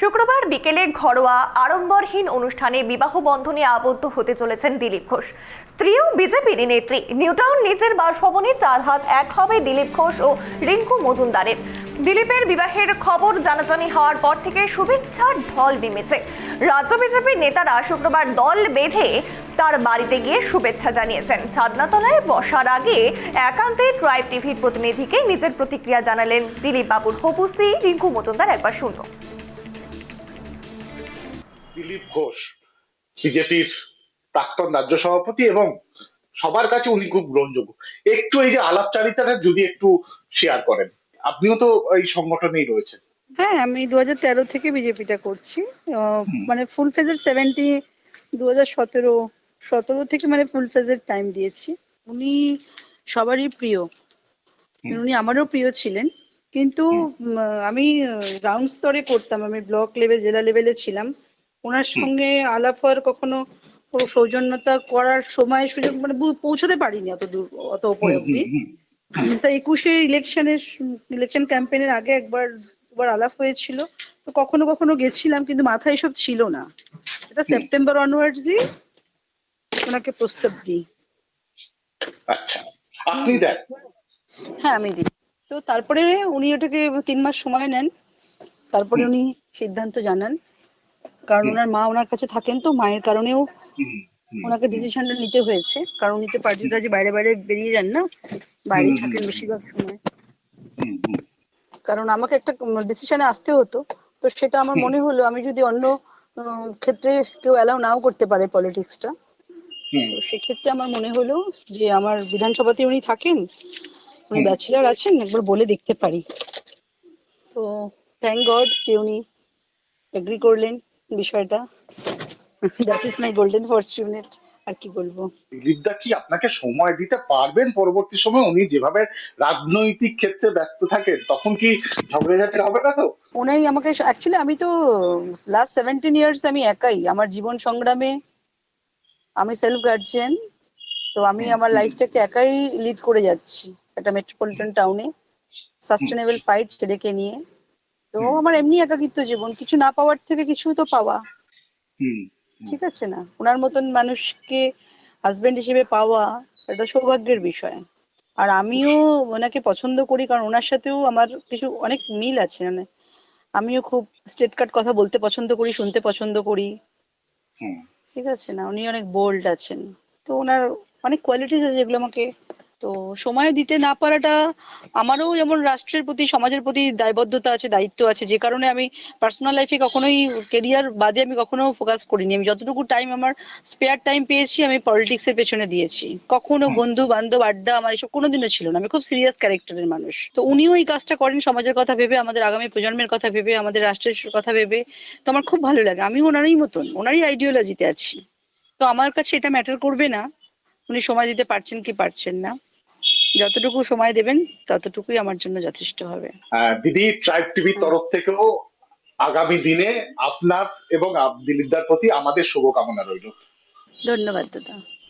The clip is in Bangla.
শুক্রবার বিকেলে ঘরোয়া আড়ম্বরহীন অনুষ্ঠানে বিবাহ বন্ধনে আবদ্ধ হতে চলেছেন দিলীপ ঘোষ। স্ত্রীও বিজেপির নেত্রী নিউটাউন নিজের বাসভবনে চার হাত এক হবে দিলীপ ঘোষ ও রিঙ্কু মজুমদারের। দিলীপের বিবাহের খবর জানাজানি হওয়ার পর থেকে শুভেচ্ছার ঢল নেমেছে। রাজ্য বিজেপির নেতারা শুক্রবার দল বেঁধে তার বাড়িতে গিয়ে শুভেচ্ছা জানিয়েছেন। ছাদনাতলায় বসার আগে একান্তে ট্রাইব টিভির প্রতিনিধিকে নিজের প্রতিক্রিয়া জানালেন দিলীপ বাবুর হবু রিঙ্কু মজুমদার। একবার শুনুন দিলীপ ঘোষ বিজেপির প্রাক্তন রাজ্য সভাপতি এবং সবার কাছে উনি খুব গ্রহণযোগ্য। একটু এই যে আলাপচারিতাটা যদি একটু শেয়ার করেন। আপনিও তো এই সংগঠনেই রয়েছেন। হ্যাঁ আমি দু তেরো থেকে বিজেপিটা করছি। মানে ফুল ফেজের সেভেন্টি দু হাজার সতেরো সতেরো থেকে মানে ফুল ফেজের টাইম দিয়েছি। উনি সবারই প্রিয়। উনি আমারও প্রিয় ছিলেন। কিন্তু আমি গ্রাউন্ড স্তরে করতাম। আমি ব্লক লেভেল জেলা লেভেলে ছিলাম। ওনার সঙ্গে আলাপ হওয়ার কখনো সৌজন্যতা করার সময় সুযোগ মানে পৌঁছতে পারিনি অত দূর অত উপরে অব্দি তা একুশে ইলেকশনের ইলেকশন ক্যাম্পেনের আগে একবার দুবার আলাপ হয়েছিল। তো কখনো কখনো গেছিলাম কিন্তু মাথায় এসব ছিল না। এটা সেপ্টেম্বর অনওয়ার্ডসই ওনাকে প্রস্তাব দিই। আচ্ছা আপনি দেন। হ্যাঁ আমি দিই। তো তারপরে উনি ওটাকে তিন মাস সময় নেন। তারপরে উনি সিদ্ধান্ত জানান। কারণ ওনার মা ওনার কাছে থাকেন তো মায়ের কারণেও ওনাকে ডিসিশনটা নিতে হয়েছে। কারণ উনি তো পার্টি টার্টি বাইরে বাইরে বেরিয়ে যান না বাইরে থাকেন বেশিরভাগ সময়। কারণ আমাকে একটা ডিসিশনে আসতে হতো তো সেটা আমার মনে হলো আমি যদি অন্য ক্ষেত্রে কেউ অ্যালাউ নাও করতে পারে পলিটিক্সটা তো সেক্ষেত্রে আমার মনে হলো যে আমার বিধানসভাতে উনি থাকেন উনি। ব্যাচেলার আছেন একবার বলে দেখতে পারি। তো থ্যাংক গড যে উনি এগ্রি করলেন। বিষয়টা। That is my golden fortunate আর কি বলব? দিলীপ দা কি আপনাকে সময় দিতে পারবেন পরবর্তী সময়? উনি যেভাবে রাজনৈতিক ক্ষেত্রে ব্যস্ত থাকেন তখন কি ঝগড়াঝাটি হবে না তো? ওনাই আমাকে অ্যাকচুয়ালি আমি তো লাস্ট সেভেন্টিন ইয়ার্স আমি একাই। আমার জীবন সংগ্রামে আমি সেলফ গার্জিয়ান তো আমি আমার লাইফটাকে একাই লিড করে যাচ্ছি একটা মেট্রোপলিটন টাউনে সাস্টেনেবল ফাইট ছেলেকে নিয়ে। তো। আমার এমনি একাকিত্ব জীবন। কিছু না পাওয়ার থেকে কিছু তো পাওয়া। ঠিক আছে না? ওনার মতন মানুষকে হাজবেন্ড হিসেবে পাওয়া এটা সৌভাগ্যের বিষয়। আর আমিও ওনাকে পছন্দ করি কারণ ওনার সাথেও আমার কিছু অনেক মিল আছে। মানে আমিও খুব স্টেট কাট কথা বলতে পছন্দ করি শুনতে পছন্দ করি। ঠিক আছে না? উনি অনেক বোল্ড আছেন। তো ওনার অনেক কোয়ালিটিস আছে যেগুলো আমাকে তো সময় দিতে না পারাটা আমারও যেমন রাষ্ট্রের প্রতি সমাজের প্রতি দায়বদ্ধতা আছে দায়িত্ব আছে। যে কারণে আমি পার্সোনাল লাইফে কখনোই কেরিয়ার বাদে আমি কখনো ফোকাস করিনি। আমি যতটুকু টাইম আমার স্পেয়ার টাইম পেয়েছি আমি পলিটিক্স এর পেছনে দিয়েছি। কখনো। বন্ধু বান্ধব আড্ডা আমার এসব কোনোদিনও ছিল না। আমি খুব সিরিয়াস ক্যারেক্টারের মানুষ। তো উনিও এই কাজটা করেন সমাজের কথা ভেবে আমাদের আগামী প্রজন্মের কথা ভেবে আমাদের রাষ্ট্রের কথা ভেবে। তো আমার খুব ভালো লাগে। আমি ওনারই মতন ওনারই আইডিওলজিতে আছি। তো আমার কাছে এটা ম্যাটার করবে না। উনি সময় দিতে পারছেন কি পারছেন না। যতটুকু সময় দেবেন ততটুকুই আমার জন্য যথেষ্ট হবে। দিদি ট্রাইব টিভি তরফ থেকেও আগামী দিনে আপনার এবং আপ- দিলীপ দার প্রতি আমাদের শুভকামনা রইল। ধন্যবাদ দাদা।